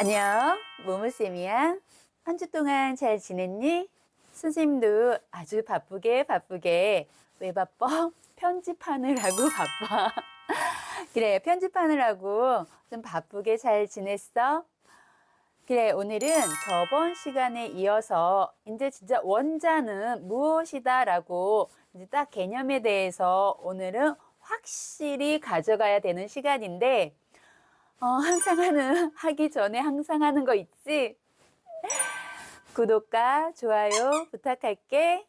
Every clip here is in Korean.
안녕, 모모쌤이야. 한 주 동안 잘 지냈니? 선생님도 아주 바쁘게 바쁘게 왜 바빠? 편집하느라고 바빠. 그래, 편집하느라고 좀 바쁘게 잘 지냈어? 그래, 오늘은 저번 시간에 이어서 이제 진짜 원자는 무엇이다 라고 이제 딱 개념에 대해서 오늘은 확실히 가져가야 되는 시간인데, 어, 항상 하는, 하기 전에 항상 하는 거 있지? 구독과 좋아요 부탁할게.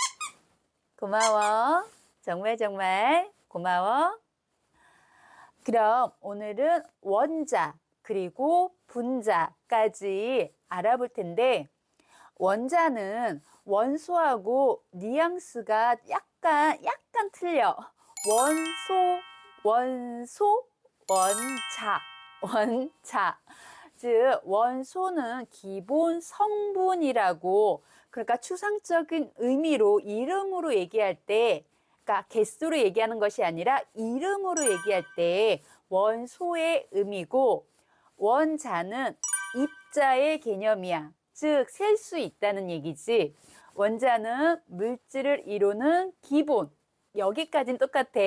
고마워. 정말 정말 고마워. 그럼 오늘은 원자 그리고 분자까지 알아볼 텐데 원자는 원소하고 뉘앙스가 약간 약간 틀려. 원소, 원소, 원자, 원자. 즉 원소는 기본 성분이라고 그러니까 추상적인 의미로 이름으로 얘기할 때 그러니까 개수로 얘기하는 것이 아니라 이름으로 얘기할 때 원소의 의미고 원자는 입자의 개념이야. 즉 셀 수 있다는 얘기지. 원자는 물질을 이루는 기본. 여기까지는 똑같아.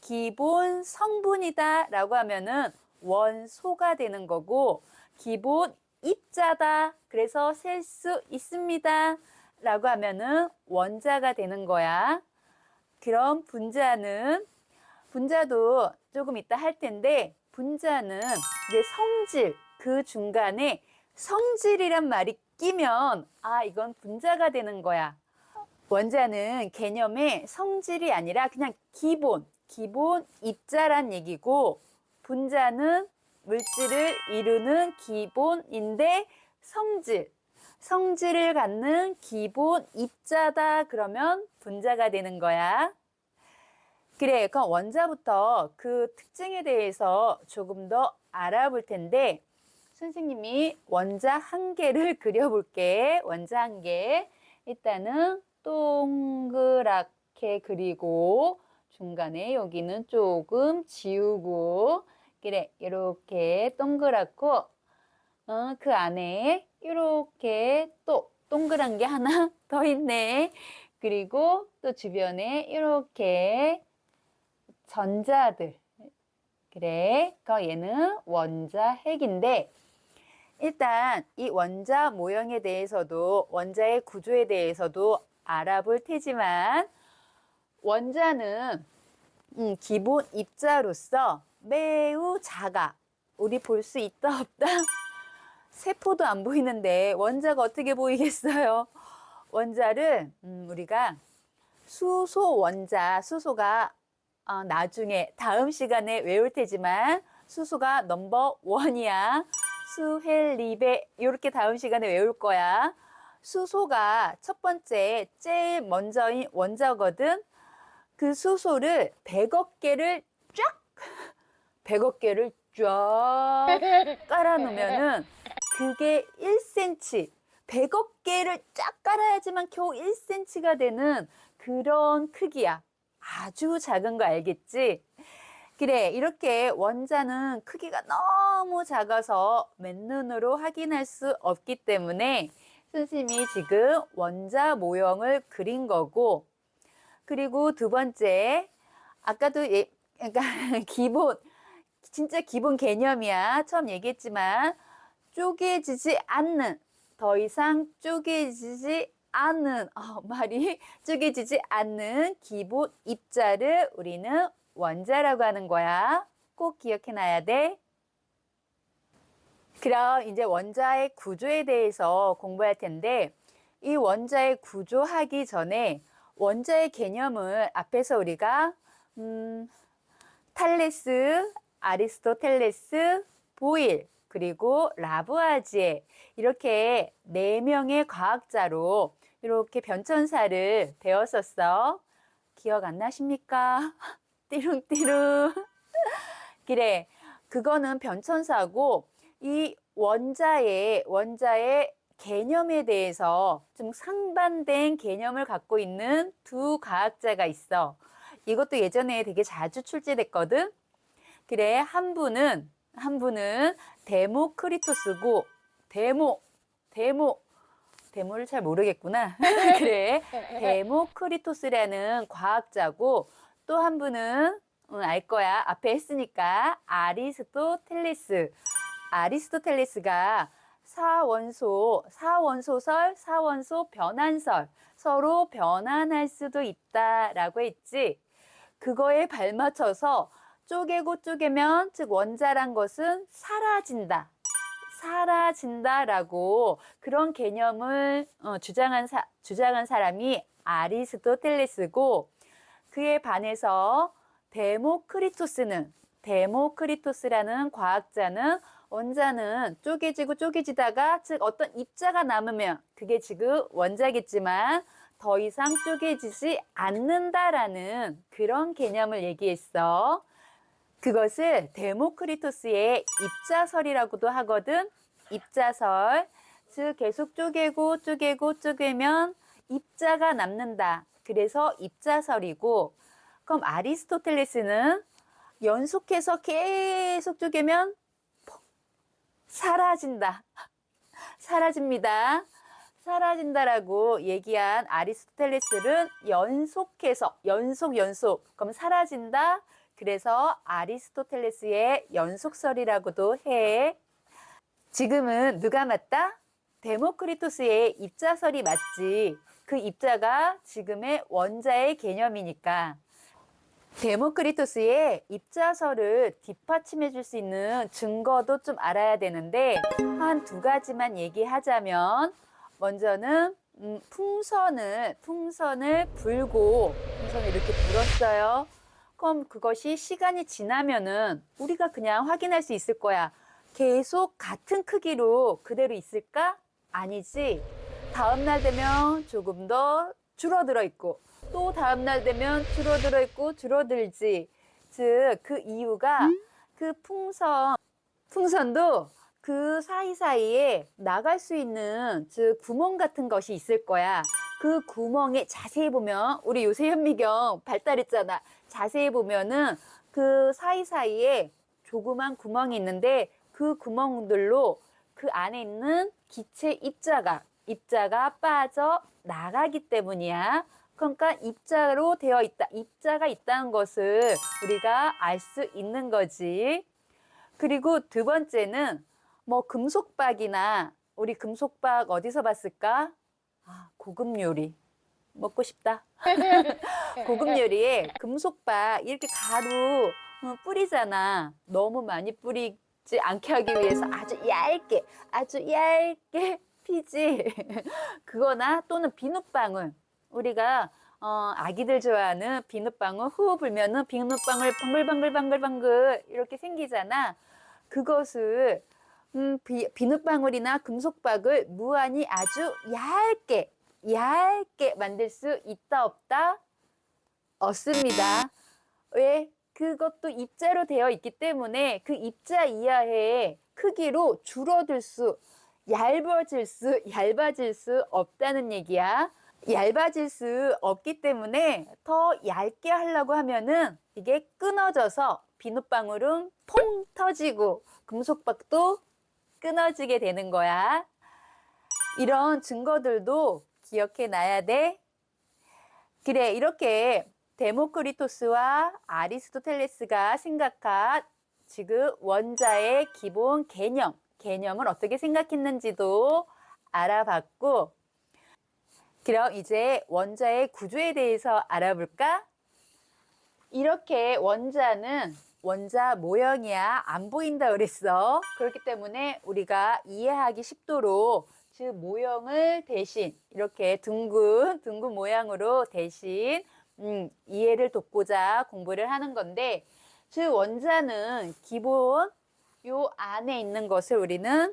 기본 성분이다 라고 하면은 원소가 되는 거고 기본 입자다. 그래서 셀 수 있습니다. 라고 하면은 원자가 되는 거야. 그럼 분자는 분자도 조금 이따 할 텐데 분자는 이제 성질 그 중간에 성질이란 말이 끼면 아 이건 분자가 되는 거야. 원자는 개념에 성질이 아니라 그냥 기본 기본 입자란 얘기고 분자는 물질을 이루는 기본인데 성질 성질을 갖는 기본 입자다 그러면 분자가 되는 거야. 그래, 그럼 원자부터 그 특징에 대해서 조금 더 알아볼 텐데, 선생님이 원자 한 개를 그려볼게. 원자 한 개. 일단은 동그랗게 그리고, 중간에 여기는 조금 지우고, 그래, 이렇게 동그랗고, 어, 그 안에 이렇게 또 동그란 게 하나 더 있네. 그리고 또 주변에 이렇게 전자들. 그래. 그 얘는 원자 핵인데 일단 이 원자 모형에 대해서도 원자의 구조에 대해서도 알아볼 테지만 원자는 음, 기본 입자로서 매우 작아. 우리 볼 수 있다 없다? 세포도 안 보이는데 원자가 어떻게 보이겠어요? 원자를 음, 우리가 수소 원자, 수소가 어, 나중에 다음 시간에 외울 테지만 수소가 넘버 원이야. 수헬리베 이렇게 다음 시간에 외울 거야. 수소가 첫 번째 제일 먼저인 원자거든. 그 수소를 100억 개를 쫙 100억 개를 쫙 깔아 놓으면은 그게 1cm 100억 개를 쫙 깔아야지만 겨우 1cm가 되는 그런 크기야. 아주 작은 거 알겠지? 그래, 이렇게 원자는 크기가 너무 작아서 맨눈으로 확인할 수 없기 때문에 선생님이 지금 원자 모형을 그린 거고, 그리고 두 번째, 아까도 예, 그러니까 기본, 진짜 기본 개념이야. 처음 얘기했지만, 쪼개지지 않는, 더 이상 쪼개지지 않는, 어, 말이 쪼개지지 않는 기본 입자를 우리는 원자라고 하는 거야. 꼭 기억해 놔야 돼. 그럼 이제 원자의 구조에 대해서 공부할 텐데, 이 원자의 구조하기 전에 원자의 개념을 앞에서 우리가, 음, 탈레스, 아리스토텔레스, 보일, 그리고 라부아지에 이렇게 네 명의 과학자로 이렇게 변천사를 배웠었어. 기억 안 나십니까? 띠룽띠룽. 그래, 그거는 변천사고 이 원자의 원자의 개념에 대해서 좀 상반된 개념을 갖고 있는 두 과학자가 있어. 이것도 예전에 되게 자주 출제됐거든. 그래, 한 분은 한 분은 데모크리토스고 데모, 데모. 데모를 잘 모르겠구나. 그래. 데모크리토스라는 과학자고 또 한 분은 응, 알 거야. 앞에 했으니까 아리스토텔레스. 아리스토텔레스가 사원소, 사원소설, 사원소 변환설, 서로 변환할 수도 있다라고 했지. 그거에 발맞춰서 쪼개고 쪼개면 즉 원자란 것은 사라진다. 사라진다라고 그런 개념을 어, 주장한, 사, 주장한 사람이 아리스토텔레스고 그에 반해서 데모크리토스는 데모크리토스라는 과학자는 원자는 쪼개지고 쪼개지다가 즉 어떤 입자가 남으면 그게 지금 원자겠지만 더 이상 쪼개지지 않는다라는 그런 개념을 얘기했어. 그것을 데모크리토스의 입자설이라고도 하거든. 입자설. 즉 계속 쪼개고 쪼개고 쪼개면 입자가 남는다. 그래서 입자설이고 그럼 아리스토텔레스는 연속해서 계속 쪼개면 퍽 사라진다. 사라집니다. 사라진다라고 얘기한 아리스토텔레스는 연속해서 연속 연속 그럼 사라진다. 그래서 아리스토텔레스의 연속설이라고도 해. 지금은 누가 맞다? 데모크리토스의 입자설이 맞지. 그 입자가 지금의 원자의 개념이니까. 데모크리토스의 입자설을 뒷받침해 줄 수 있는 증거도 좀 알아야 되는데 한 두 가지만 얘기하자면 먼저는 음, 풍선을 풍선을 불고 풍선을 이렇게 불었어요. 그럼 그것이 시간이 지나면은 우리가 그냥 확인할 수 있을 거야. 계속 같은 크기로 그대로 있을까? 아니지. 다음 날 되면 조금 더 줄어들어 있고 또 다음 날 되면 줄어들어 있고 줄어들지. 즉 그 이유가 그 풍선 풍선도 그 사이사이에 나갈 수 있는 즉 구멍 같은 것이 있을 거야. 그 구멍에 자세히 보면 우리 요새 현미경 발달했잖아. 자세히 보면은 그 사이사이에 조그만 구멍이 있는데 그 구멍들로 그 안에 있는 기체 입자가 입자가 빠져 나가기 때문이야. 그러니까 입자로 되어 있다. 입자가 있다는 것을 우리가 알 수 있는 거지. 그리고 두 번째는 뭐 금속박이나 우리 금속박 어디서 봤을까? 아, 고급 요리. 먹고 싶다. 고급 요리에 금속박 이렇게 가루 어, 뿌리잖아. 너무 많이 뿌리지 않게 하기 위해서 아주 얇게, 아주 얇게 피지. 그거나 또는 비눗방울. 우리가 어, 아기들 좋아하는 비눗방울 후 불면은 비눗방울 방글방글방글방글 이렇게 생기잖아. 그것을 음, 비, 비눗방울이나 금속박을 무한히 아주 얇게 얇게 만들 수 있다 없다? 없습니다. 왜? 그것도 입자로 되어 있기 때문에 그 입자 이하의 크기로 줄어들 수, 얇아질 수, 얇아질 수 없다는 얘기야. 얇아질 수 없기 때문에 더 얇게 하려고 하면은 이게 끊어져서 비눗방울은 퐁 터지고 금속박도 끊어지게 되는 거야. 이런 증거들도 기억해 놔야 돼. 그래, 이렇게 데모크리토스와 아리스토텔레스가 생각한 지금 원자의 기본 개념, 개념을 어떻게 생각했는지도 알아봤고, 그럼 이제 원자의 구조에 대해서 알아볼까? 이렇게 원자는 원자 모형이야 안 보인다 그랬어. 그렇기 때문에 우리가 이해하기 쉽도록 즉 모형을 대신 이렇게 둥근 둥근 모양으로 대신 음, 이해를 돕고자 공부를 하는 건데 즉 원자는 기본 요 안에 있는 것을 우리는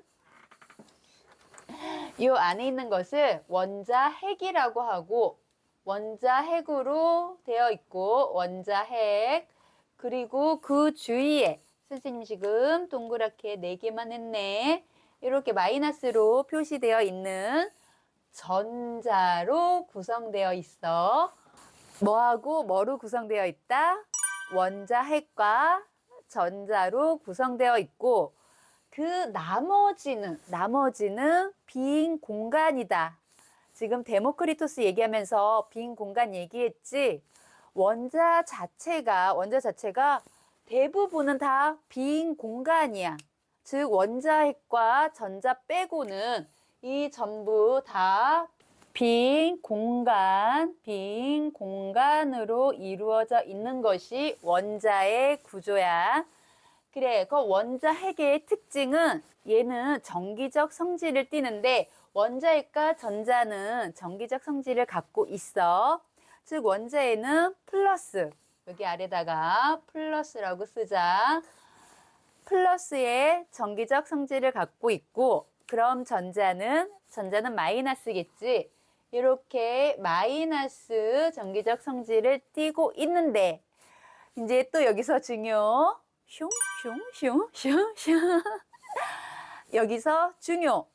요 안에 있는 것을 원자 핵이라고 하고 원자 핵으로 되어 있고 원자 핵 그리고 그 주위에 선생님 지금 동그랗게 네 개만 했네. 이렇게 마이너스로 표시되어 있는 전자로 구성되어 있어. 뭐하고 뭐로 구성되어 있다? 원자 핵과 전자로 구성되어 있고 그 나머지는 나머지는 빈 공간이다. 지금 데모크리토스 얘기하면서 빈 공간 얘기했지. 원자 자체가 원자 자체가 대부분은 다 빈 공간이야. 즉 원자핵과 전자 빼고는 이 전부 다 빈 공간, 빈 공간으로 이루어져 있는 것이 원자의 구조야. 그래, 그 원자핵의 특징은 얘는 정기적 성질을 띠는데 원자핵과 전자는 정기적 성질을 갖고 있어. 즉 원자에는 플러스 여기 아래다가 플러스라고 쓰자. 플러스의 정기적 성질을 갖고 있고 그럼 전자는 전자는 마이너스겠지. 이렇게 마이너스 정기적 성질을 띠고 있는데 이제 또 여기서 중요 슝슝슝슝슝 여기서 중요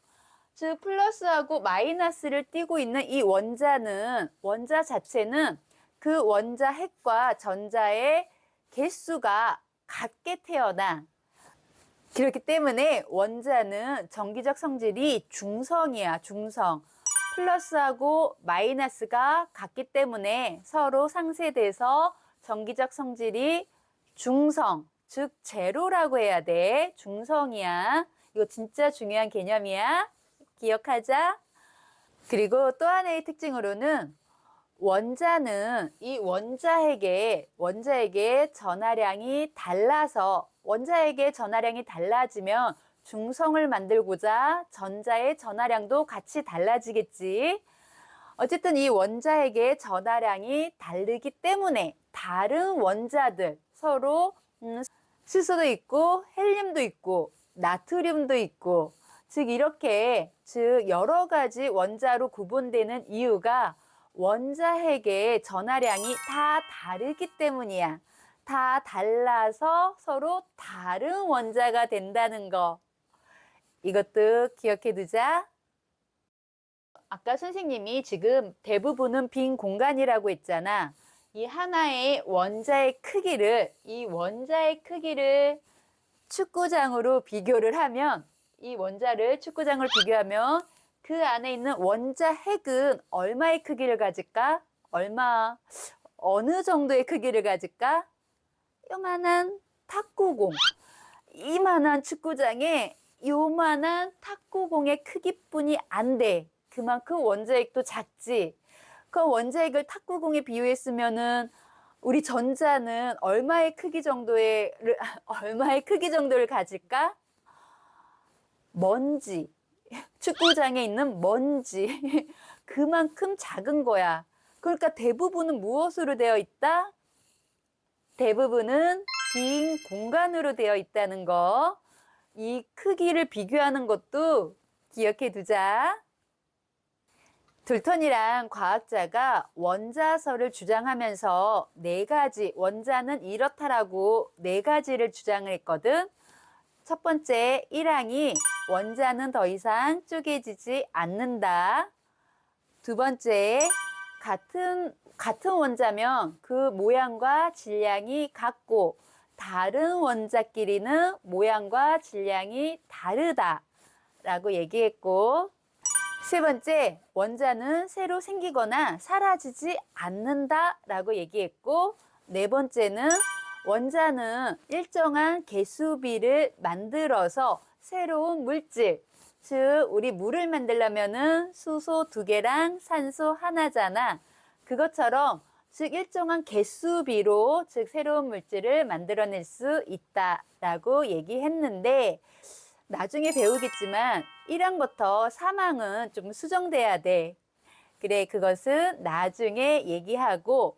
즉 플러스하고 마이너스를 띠고 있는 이 원자는 원자 자체는 그 원자 핵과 전자의 개수가 같게 태어나. 그렇기 때문에 원자는 정기적 성질이 중성이야 중성. 플러스하고 마이너스가 같기 때문에 서로 상쇄돼서 정기적 성질이 중성 즉 제로라고 해야 돼. 중성이야. 이거 진짜 중요한 개념이야 기억하자. 그리고 또 하나의 특징으로는 원자는 이 원자핵의 원자핵의 전하량이 달라서 원자핵의 전하량이 달라지면 중성을 만들고자 전자의 전하량도 같이 달라지겠지. 어쨌든 이 원자핵의 전하량이 다르기 때문에 다른 원자들 서로 음, 수소도 있고 헬륨도 있고 나트륨도 있고 즉 이렇게 즉 여러 가지 원자로 구분되는 이유가 원자핵의 전하량이 다 다르기 때문이야. 다 달라서 서로 다른 원자가 된다는 거. 이것도 기억해 두자. 아까 선생님이 지금 대부분은 빈 공간이라고 했잖아. 이 하나의 원자의 크기를 이 원자의 크기를 축구장으로 비교를 하면 이 원자를 축구장을 비교하면 그 안에 있는 원자 핵은 얼마의 크기를 가질까? 얼마 어느 정도의 크기를 가질까? 요만한 탁구공. 이만한 축구장에 요만한 탁구공의 크기뿐이 안 돼. 그만큼 원자핵도 작지. 그 원자핵을 탁구공에 비유했으면은 우리 전자는 얼마의 크기 정도의 얼마의 크기 정도를 가질까? 먼지. 축구장에 있는 먼지. 그만큼 작은 거야. 그러니까 대부분은 무엇으로 되어 있다? 대부분은 빈 공간으로 되어 있다는 거. 이 크기를 비교하는 것도 기억해 두자. 둘턴이랑 과학자가 원자설을 주장하면서 네 가지, 원자는 이렇다라고 네 가지를 주장을 했거든. 첫 번째, 1항이 원자는 더 이상 쪼개지지 않는다. 두 번째, 같은, 같은 원자면 그 모양과 질량이 같고, 다른 원자끼리는 모양과 질량이 다르다. 라고 얘기했고, 세 번째, 원자는 새로 생기거나 사라지지 않는다 라고 얘기했고, 네 번째는 원자는 일정한 개수비를 만들어서 새로운 물질, 즉, 우리 물을 만들려면은 수소 두 개랑 산소 하나잖아. 그것처럼, 즉, 일정한 개수비로, 즉, 새로운 물질을 만들어낼 수 있다라고 얘기했는데, 나중에 배우겠지만 1항부터 3항은 좀 수정돼야 돼. 그래, 그것은 나중에 얘기하고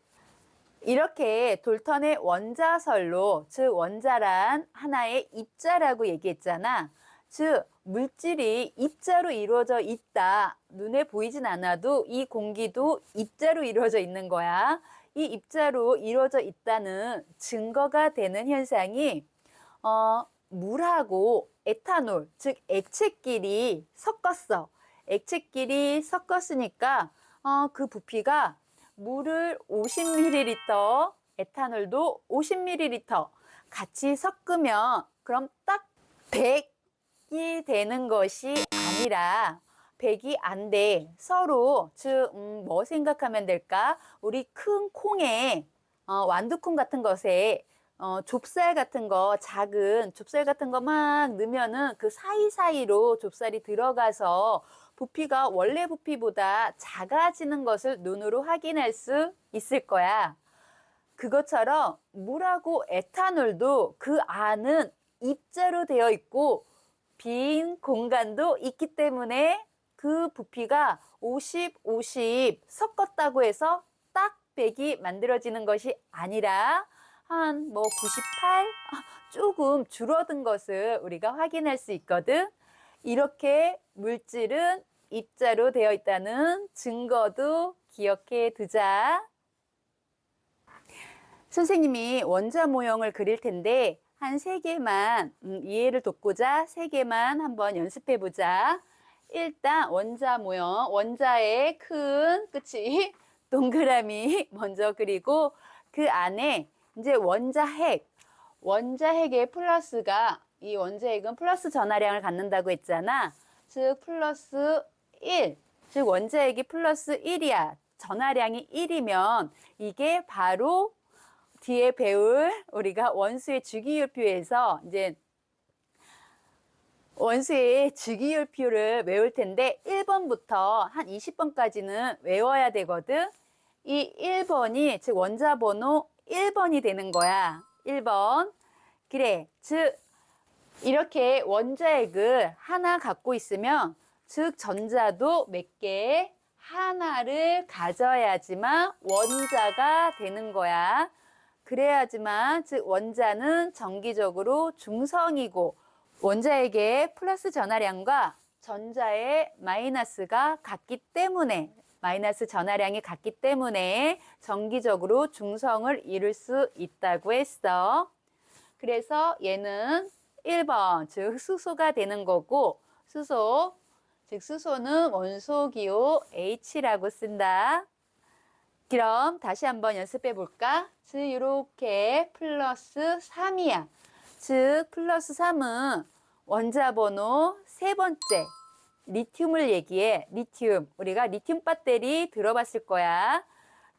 이렇게 돌턴의 원자설로 즉 원자란 하나의 입자라고 얘기했잖아. 즉 물질이 입자로 이루어져 있다. 눈에 보이진 않아도 이 공기도 입자로 이루어져 있는 거야. 이 입자로 이루어져 있다는 증거가 되는 현상이 어, 물하고 에탄올, 즉 액체끼리 섞었어. 액체끼리 섞었으니까 어, 그 부피가 물을 50ml, 에탄올도 50ml 같이 섞으면 그럼 딱 100 100이 되는 것이 아니라 100이 안 돼. 서로 즉, 음, 뭐 생각하면 될까? 우리 큰 콩에 어, 완두콩 같은 것에 어, 좁쌀 같은 거, 작은 좁쌀 같은 거 막 넣으면은 그 사이사이로 좁쌀이 들어가서 부피가 원래 부피보다 작아지는 것을 눈으로 확인할 수 있을 거야. 그것처럼 물하고 에탄올도 그 안은 입자로 되어 있고 빈 공간도 있기 때문에 그 부피가 50, 50 섞었다고 해서 딱 100이 만들어지는 것이 아니라 한 뭐 98? 조금 줄어든 것을 우리가 확인할 수 있거든. 이렇게 물질은 입자로 되어 있다는 증거도 기억해 두자. 선생님이 원자 모형을 그릴 텐데 한 세 개만 음, 이해를 돕고자 세 개만 한번 연습해 보자. 일단 원자 모형, 원자의 큰 끝이 동그라미 먼저 그리고 그 안에 이제 원자 핵, 원자 핵의 플러스가 이 원자 핵은 플러스 전하량을 갖는다고 했잖아. 즉 플러스 1, 즉 원자핵이 플러스 1이야. 전하량이 1이면 이게 바로 뒤에 배울 우리가 원수의 주기율표에서 이제 원수의 주기율표를 외울 텐데 1번부터 한 20번까지는 외워야 되거든. 이 1번이 즉 원자 번호 1번이 되는 거야. 1번. 그래. 즉 이렇게 원자핵을 하나 갖고 있으면 즉 전자도 몇개 하나를 가져야지만 원자가 되는 거야. 그래야지만 즉 원자는 정기적으로 중성이고 원자에게 플러스 전하량과 전자의 마이너스가 같기 때문에 마이너스 전하량이 같기 때문에 정기적으로 중성을 이룰 수 있다고 했어. 그래서 얘는 1번 즉 수소가 되는 거고 수소 즉 수소는 원소 기호 H라고 쓴다. 그럼 다시 한번 연습해 볼까? 즉 이렇게 플러스 3이야. 즉 플러스 3은 원자 번호 세 번째 리튬을 얘기해. 리튬. 우리가 리튬 배터리 들어봤을 거야.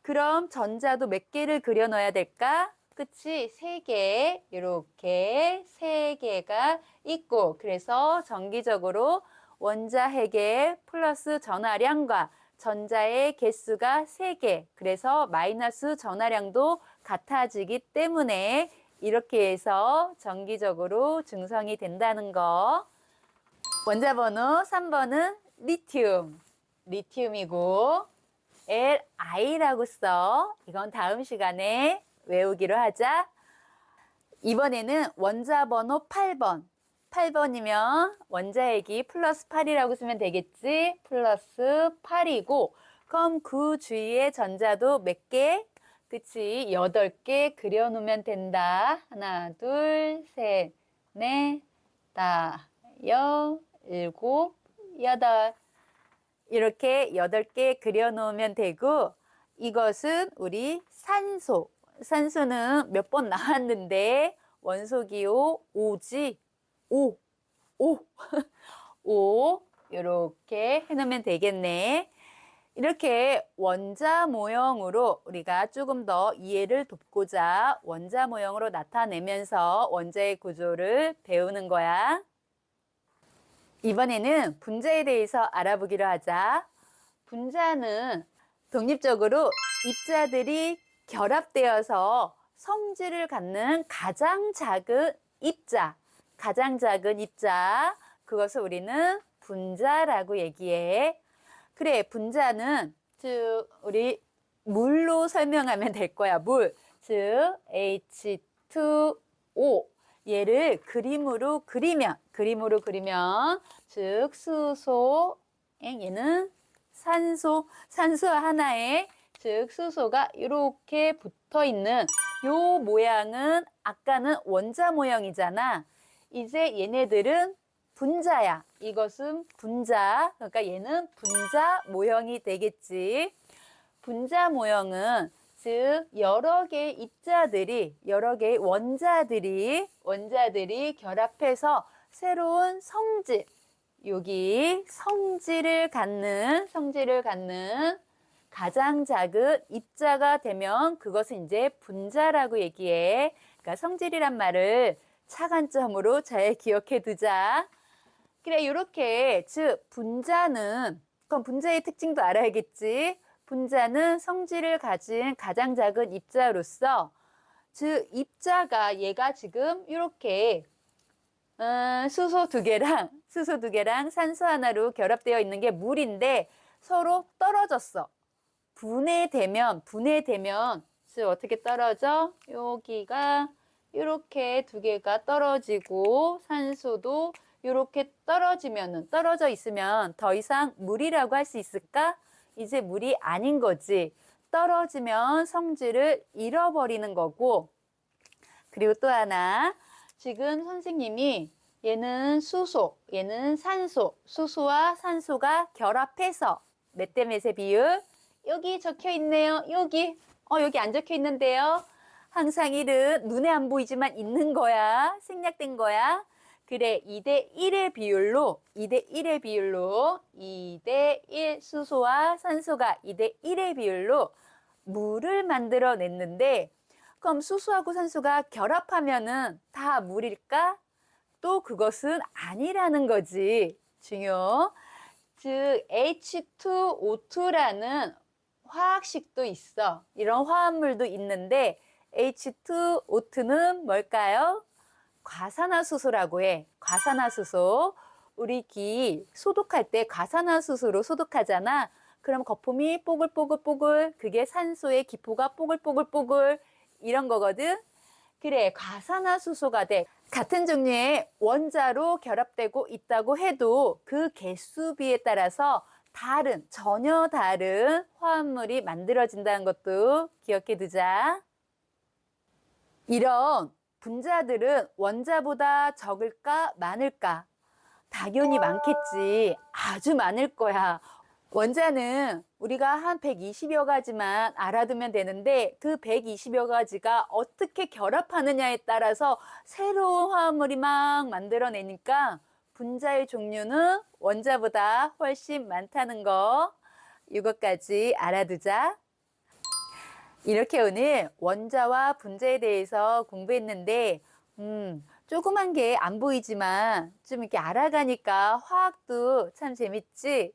그럼 전자도 몇 개를 그려 넣어야 될까? 그치? 세 개. 이렇게 세 개가 있고 그래서 정기적으로 원자핵의 플러스 전하량과 전자의 개수가 세 개 그래서 마이너스 전하량도 같아지기 때문에 이렇게 해서 정기적으로 중성이 된다는 거. 원자 번호 3번은 리튬. 리튬이고 Li라고 써. 이건 다음 시간에 외우기로 하자. 이번에는 원자 번호 8번. 8번이면 원자핵이 플러스 8이라고 쓰면 되겠지? 플러스 8이고 그럼 그 주위에 전자도 몇 개? 그치? 8개 그려놓으면 된다. 하나, 둘, 셋, 넷, 다, 여, 일곱, 여덟. 이렇게 8개 그려놓으면 되고 이것은 우리 산소. 산소는 몇 번 나왔는데 원소 기호 5지. 5, 5, 5 이렇게 해놓으면 되겠네. 이렇게 원자 모형으로 우리가 조금 더 이해를 돕고자 원자 모형으로 나타내면서 원자의 구조를 배우는 거야. 이번에는 분자에 대해서 알아보기로 하자. 분자는 독립적으로 입자들이 결합되어서 성질을 갖는 가장 작은 입자, 가장 작은 입자, 그것을 우리는 분자라고 얘기해. 그래, 분자는 즉 우리 물로 설명하면 될 거야. 물. 즉 H2O. 얘를 그림으로 그리면 그림으로 그리면 즉 수소 얘는 산소 산소 하나에 즉 수소가 이렇게 붙어 있는 요 모양은 아까는 원자 모형이잖아. 이제 얘네들은 분자야. 이것은 분자. 그러니까 얘는 분자 모형이 되겠지. 분자 모형은 즉 여러 개의 입자들이 여러 개의 원자들이 원자들이 결합해서 새로운 성질. 여기 성질을 갖는, 성질을 갖는 가장 작은 입자가 되면 그것은 이제 분자라고 얘기해. 그러니까 성질이란 말을 차관점으로 잘 기억해 두자. 그래, 이렇게, 즉, 분자는, 그럼 분자의 특징도 알아야겠지. 분자는 성질을 가진 가장 작은 입자로서, 즉, 입자가 얘가 지금 이렇게, 음, 수소 두 개랑, 수소 두 개랑 산소 하나로 결합되어 있는 게 물인데 서로 떨어졌어. 분해되면, 분해되면, 즉, 어떻게 떨어져? 여기가 이렇게 두 개가 떨어지고 산소도 이렇게 떨어지면은 떨어져 있으면 더 이상 물이라고 할 수 있을까? 이제 물이 아닌 거지. 떨어지면 성질을 잃어버리는 거고. 그리고 또 하나. 지금 선생님이 얘는 수소, 얘는 산소, 수소와 산소가 결합해서 몇 대 몇의 비율? 여기 적혀 있네요. 여기. 어, 여기 안 적혀 있는데요. 항상 1은 눈에 안 보이지만 있는 거야. 생략된 거야. 그래, 2대 1의 비율로, 2대 1의 비율로, 2대 1 수소와 산소가 2대 1의 비율로 물을 만들어 냈는데, 그럼 수소하고 산소가 결합하면은 다 물일까? 또 그것은 아니라는 거지. 중요. 즉, H2O2라는 화학식도 있어. 이런 화합물도 있는데, H2O2는 뭘까요? 과산화수소라고 해. 과산화수소. 우리 기 소독할 때 과산화수소로 소독하잖아. 그럼 거품이 뽀글뽀글뽀글. 그게 산소의 기포가 뽀글뽀글뽀글. 이런 거거든. 그래, 과산화수소가 돼. 같은 종류의 원자로 결합되고 있다고 해도 그 개수비에 따라서 다른, 전혀 다른 화합물이 만들어진다는 것도 기억해 두자. 이런 분자들은 원자보다 적을까 많을까? 당연히 많겠지. 아주 많을 거야. 원자는 우리가 한 120여 가지만 알아두면 되는데 그 120여 가지가 어떻게 결합하느냐에 따라서 새로운 화합물이 막 만들어내니까 분자의 종류는 원자보다 훨씬 많다는 거 이것까지 알아두자. 이렇게 오늘 원자와 분자에 대해서 공부했는데, 음, 조그만 게 안 보이지만 좀 이렇게 알아가니까 화학도 참 재밌지?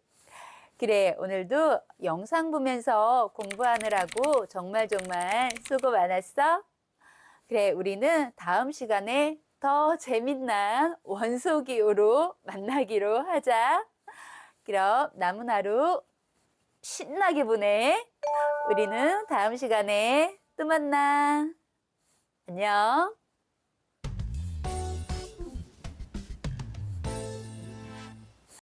그래, 오늘도 영상 보면서 공부하느라고 정말 정말 수고 많았어? 그래, 우리는 다음 시간에 더 재밌는 원소기호로 만나기로 하자. 그럼 남은 하루 신나게 보내. 우리는 다음 시간에 또 만나. 안녕.